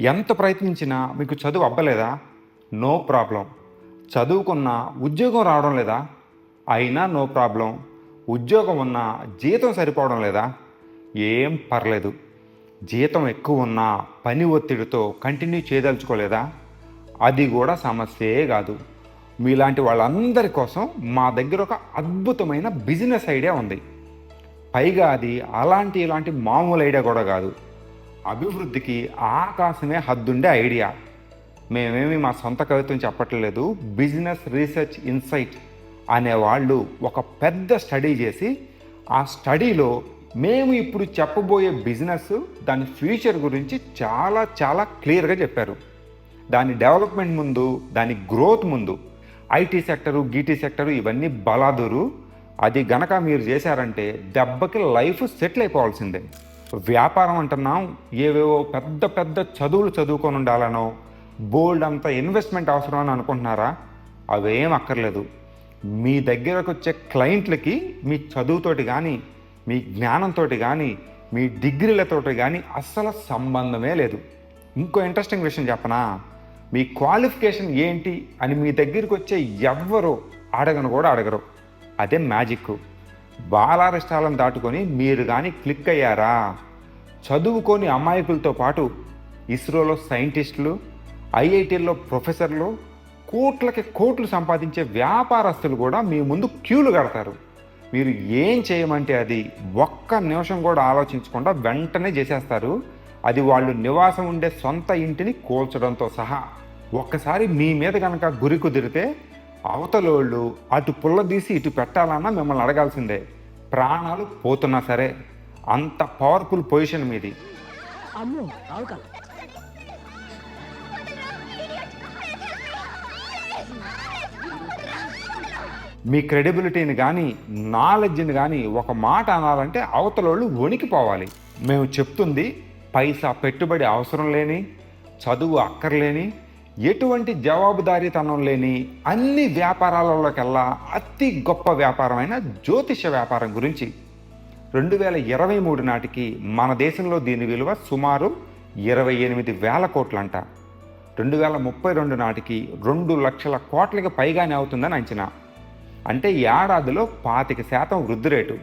ఎంత ప్రయత్నించినా మీకు చదువు అవ్వలేదా నో ప్రాబ్లం. చదువుకున్న ఉద్యోగం రావడం లేదా? అయినా నో ప్రాబ్లం. ఉద్యోగం ఉన్నా జీతం సరిపోవడం లేదా? ఏం పర్లేదు. జీతం ఎక్కువ ఉన్నా పని ఒత్తిడితో కంటిన్యూ చేయదలుచుకోలేదా? అది కూడా సమస్యే కాదు. మీలాంటి వాళ్ళందరి కోసం మా దగ్గర ఒక అద్భుతమైన బిజినెస్ ఐడియా ఉంది. పైగా అది అలాంటి ఇలాంటి మామూలు ఐడియా కూడా కాదు. అభివృద్ధికి ఆకాశమే హద్దుండే ఐడియా. మేమేమి మా సొంత కవిత్వం చెప్పట్లేదు. బిజినెస్ రీసెర్చ్ ఇన్సైట్ అనే వాళ్ళు ఒక పెద్ద స్టడీ చేసి ఆ స్టడీలో మేము ఇప్పుడు చెప్పబోయే బిజినెస్ దాని ఫ్యూచర్ గురించి చాలా చాలా క్లియర్గా చెప్పారు. దాని డెవలప్మెంట్ ముందు దాని గ్రోత్ ముందు ఐటీ సెక్టరు గీటీ సెక్టరు ఇవన్నీ బలాదురు. అది గనక మీరు చేశారంటే దెబ్బకి లైఫ్ సెటిల్ అయిపోవాల్సిందే. వ్యాపారం అంటున్నాం. ఏవేవో పెద్ద పెద్ద చదువులు చదువుకొని ఉండాలనో బోల్డ్ అంత ఇన్వెస్ట్మెంట్ అవసరం అని అనుకుంటున్నారా? అవేం అక్కర్లేదు. మీ దగ్గరకు వచ్చే క్లయింట్లకి మీ చదువుతోటి కానీ మీ జ్ఞానంతో కానీ మీ డిగ్రీలతోటి కానీ అస్సలు సంబంధమే లేదు. ఇంకో ఇంట్రెస్టింగ్ విషయం చెప్పనా? మీ క్వాలిఫికేషన్ ఏంటి అని మీ దగ్గరికి వచ్చే ఎవ్వరు అడగను కూడా అడగరు. అదే మ్యాజిక్ బాలారిష్టాలను దాటుకొని మీరు కానీ క్లిక్ అయ్యారా? చదువుకొని అమాయకులతో పాటు ఇస్రోలో సైంటిస్టులు ఐఐటీల్లో ప్రొఫెసర్లు కోట్లకి కోట్లు సంపాదించే వ్యాపారస్తులు కూడా మీ ముందు క్యూలు కడతారు. మీరు ఏం చేయమంటే అది? ఒక్క నిమిషం కూడా ఆలోచించకుండా వెంటనే చేసేస్తారు. అది వాళ్ళు నివాసం ఉండే సొంత ఇంటిని కూల్చడంతో సహా. ఒక్కసారి మీ మీద కనుక గురి కుదిరితే అవతలోళ్ళు అటు పుల్లదీసి ఇటు పెట్టాలన్నా మిమ్మల్ని అడగాల్సిందే. ప్రాణాలు పోతున్నా సరే అంత పవర్ఫుల్ పొజిషన్ మీది. మీ క్రెడిబిలిటీని కానీ నాలెడ్జ్ని కానీ ఒక మాట అనాలంటే అవతలోళ్ళు వణికిపోవాలి. మేము చెప్తుంది పైసా పెట్టుబడి అవసరం లేని చదువు అక్కర్లేని ఎటువంటి జవాబుదారీతనం లేని అన్ని వ్యాపారాలలోకెల్లా అతి గొప్ప వ్యాపారమైన జ్యోతిష వ్యాపారం గురించి. రెండు వేల ఇరవై మూడు నాటికి మన దేశంలో దీని విలువ సుమారు ఇరవై ఎనిమిది వేల కోట్లంట. రెండు వేల ముప్పై రెండు నాటికి రెండు లక్షల కోట్లకి పైగానే అవుతుందని అంచనా. అంటే ఏడాదిలో పాతిక శాతం వృద్ధి రేటు.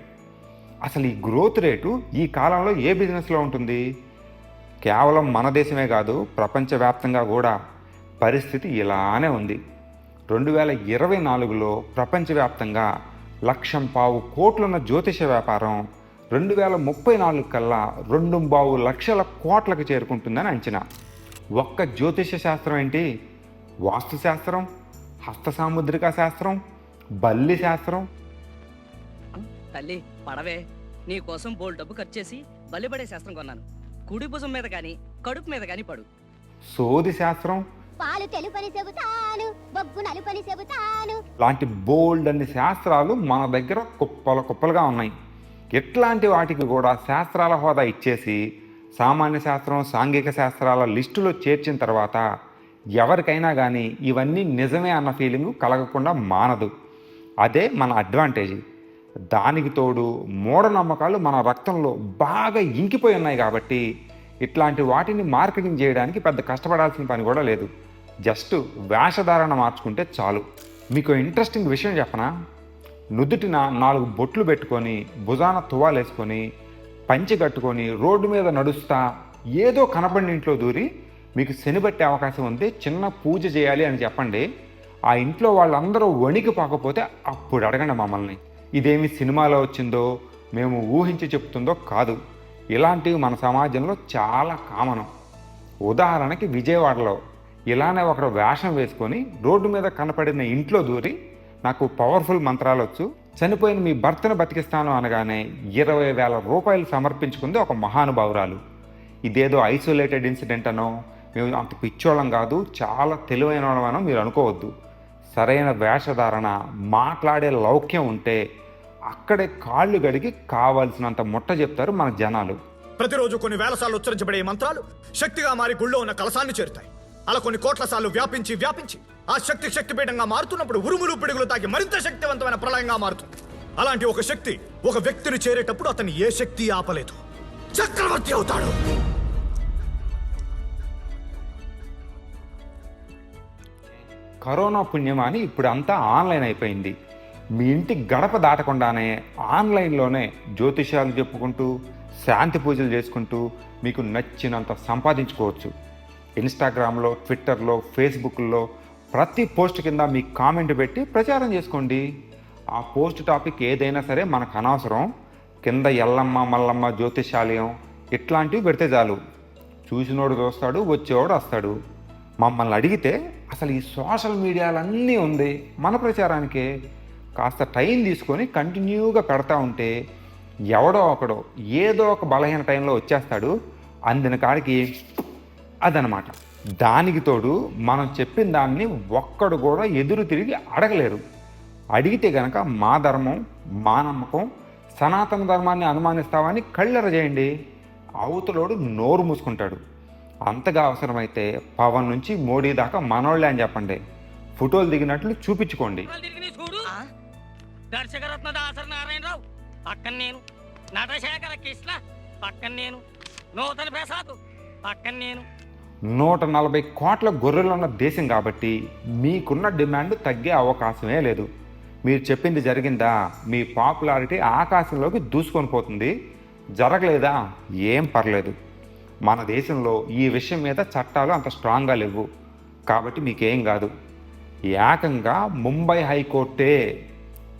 అసలు ఈ గ్రోత్ రేటు ఈ కాలంలో ఏ బిజినెస్లో ఉంటుంది? కేవలం మన దేశమే కాదు ప్రపంచవ్యాప్తంగా కూడా. పరిస్థితి ఇలానే ఉంది. రెండు వేల ఇరవై నాలుగులో ప్రపంచవ్యాప్తంగా లక్షం పావు కోట్లున్న జ్యోతిష వ్యాపారం రెండు వేల ముప్పై నాలుగు కల్లా రెండు బావు లక్షల కోట్లకు చేరుకుంటుందని అంచనా. ఒక్క జ్యోతిష శాస్త్రం ఏంటి? వాస్తు శాస్త్రం హస్త సాముద్రిక శాస్త్రం బల్లి శాస్త్రం. తల్లి పడవే. నీ కోసం బోల్ డబ్బు ఖర్చు చేసి బలిపడే శాస్త్రం కొన్నాను. కుడి భుజం మీద కానీ కడుపు మీద కానీ పడు. సోది శాస్త్రం పాలు తెలుపని చెబుతాను బొగ్గు నలుపని చెబుతాను లాంటి బోల్డ్ అన్ని శాస్త్రాలు మన దగ్గర కుప్పల కుప్పలుగా ఉన్నాయి. ఇట్లాంటి వాటికి కూడా శాస్త్రాల హోదా ఇచ్చేసి సామాన్య శాస్త్రం సాంఘిక శాస్త్రాల లిస్టులో చేర్చిన తర్వాత ఎవరికైనా కానీ ఇవన్నీ నిజమే అన్న ఫీలింగ్ కలగకుండా మానదు. అదే మన అడ్వాంటేజ్. దానికి తోడు మూఢనమ్మకాలు మన రక్తంలో బాగా ఇంకిపోయి ఉన్నాయి కాబట్టి ఇట్లాంటి వాటిని మార్కెటింగ్ చేయడానికి పెద్ద కష్టపడాల్సిన పని కూడా లేదు. జస్ట్ వేషధారణ మార్చుకుంటే చాలు. మీకు ఇంట్రెస్టింగ్ విషయం చెప్పనా? నుదుటిన నాలుగు బొట్లు పెట్టుకొని భుజాన తువాలేసుకొని పంచి కట్టుకొని రోడ్డు మీద నడుస్తా ఏదో కనపడిన ఇంట్లో దూరి మీకు శనిబట్టే అవకాశం ఉంది చిన్న పూజ చేయాలి అని చెప్పండి. ఆ ఇంట్లో వాళ్ళందరూ వణికిపోకపోతే అప్పుడు అడగండి మమ్మల్ని. ఇదేమి సినిమాలో వచ్చిందో మేము ఊహించి చెప్తుందో కాదు. ఇలాంటివి మన సమాజంలో చాలా కామనం. ఉదాహరణకి విజయవాడలో ఇలానే ఒకరు వేషం వేసుకొని రోడ్డు మీద కనపడిన ఇంట్లో దూరి నాకు పవర్ఫుల్ మంత్రాలు వచ్చు చనిపోయిన మీ భర్తను బతికిస్తాను అనగానే ఇరవై వేల రూపాయలు సమర్పించుకుంది ఒక మహానుభావురాలు. ఇదేదో ఐసోలేటెడ్ ఇన్సిడెంట్ అనో మేము అంత పిచ్చోళం కాదు చాలా తెలివైన వాళ్ళమనో మీరు అనుకోవద్దు. సరైన వేషధారణ మాట్లాడే లౌక్యం ఉంటే అక్కడే కాళ్ళు గడిగి కావాల్సినంత ముట్ట చెప్తారు మన జనాలు. ప్రతిరోజు కొన్ని వేల సార్లు ఉచ్చరించబడే మంత్రాలు శక్తిగా మారి గుళ్ళో ఉన్న కలసాన్ని చేరుతాయి. అలా కొన్ని కోట్ల సార్లు వ్యాపించి వ్యాపించి ఆ శక్తి శక్తిపీఠంగా మారుతున్నప్పుడు ఉరుములు పిడుగులు తాకి మరింత శక్తివంతమైన ప్రళయంగా మారుతుంది. అలాంటి ఒక శక్తి ఒక వ్యక్తిని చేరేటప్పుడు అతన్ని ఏ శక్తి ఆపలేదు. చక్రవర్తి అవుతాడు. కరోనా పుణ్యమా అని ఇప్పుడు అంతా ఆన్లైన్ అయిపోయింది. మీ ఇంటి గడప దాటకుండానే ఆన్లైన్లోనే జ్యోతిషాలు చెప్పుకుంటూ శాంతి పూజలు చేసుకుంటూ మీకు నచ్చినంత సంపాదించుకోవచ్చు. ఇన్స్టాగ్రామ్లో ట్విట్టర్లో ఫేస్బుక్లో ప్రతి పోస్ట్ కింద మీ కామెంట్ పెట్టి ప్రచారం చేసుకోండి. ఆ పోస్ట్ టాపిక్ ఏదైనా సరే మనకు అనవసరం. కింద ఎల్లమ్మ మల్లమ్మ జ్యోతిషాలయం ఇట్లాంటివి పెడితే చాలు. చూసినోడు చూస్తాడు వచ్చేవాడు వస్తాడు. మమ్మల్ని అడిగితే అసలు ఈ సోషల్ మీడియాలన్నీ ఉంది మన ప్రచారానికే. కాస్త టైం తీసుకొని కంటిన్యూగా పెడతా ఉంటే ఎవడో ఒకడో ఏదో ఒక బలహీన టైంలో వచ్చేస్తాడు. అందిన కాడికి అదనమాట. దానికి తోడు మనం చెప్పిన దాన్ని ఒక్కడు కూడా ఎదురు తిరిగి అడగలేరు అడిగితే గనక మా ధర్మం మా నమ్మకం సనాతన ధర్మాన్ని అనుమానిస్తామని కళ్ళెర చేయండి అవతలోడు నోరు మూసుకుంటాడు. అంతగా అవసరమైతే పవన్ నుంచి మోడీ దాకా మనోళ్ళే అని చెప్పండి. ఫోటోలు దిగినట్లు చూపించుకోండి. దర్శకరత్న దాసరి నారాయణరావు? పక్కన నేను. నటశేఖర కృష్ణ పక్కన నేను. నూతన ప్రసాద్ పక్కన నేను. నూట నలభై కోట్ల గొర్రెలున్న దేశం కాబట్టి మీకున్న డిమాండ్ తగ్గే అవకాశమే లేదు. మీరు చెప్పింది జరిగిందా? మీ పాపులారిటీ ఆకాశంలోకి దూసుకొని పోతుంది. జరగలేదా? ఏం పర్లేదు. మన దేశంలో ఈ విషయం మీద చట్టాలు అంత స్ట్రాంగ్గా లేవు. కాబట్టి మీకేం కాదు. ఏకంగా ముంబై హైకోర్టే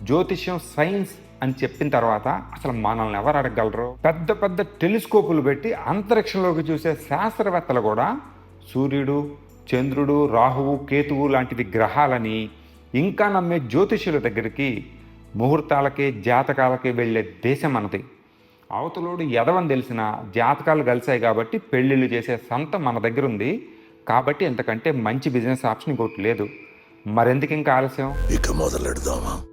జ్యోతిష్యం సైన్స్ అని చెప్పిన తర్వాత అసలు మనల్ని ఎవరు అడగగలరు? పెద్ద పెద్ద టెలిస్కోపులు పెట్టి అంతరిక్షంలోకి చూసే శాస్త్రవేత్తలు కూడా సూర్యుడు చంద్రుడు రాహువు కేతువు లాంటివి గ్రహాలని ఇంకా నమ్మే జ్యోతిష్యుల దగ్గరికి ముహూర్తాలకి జాతకాలకి వెళ్ళే దేశం మనది. అవతలోడు ఎదవని తెలిసిన జాతకాలు కలిసాయి కాబట్టి పెళ్ళిళ్ళు చేసే సంత మన దగ్గర ఉంది. కాబట్టి ఇంతకంటే మంచి బిజినెస్ ఆప్షన్ ఇంకోటి లేదు. మరెందుకు ఇంకా ఆలస్యం? ఇక మొదలెడదామా?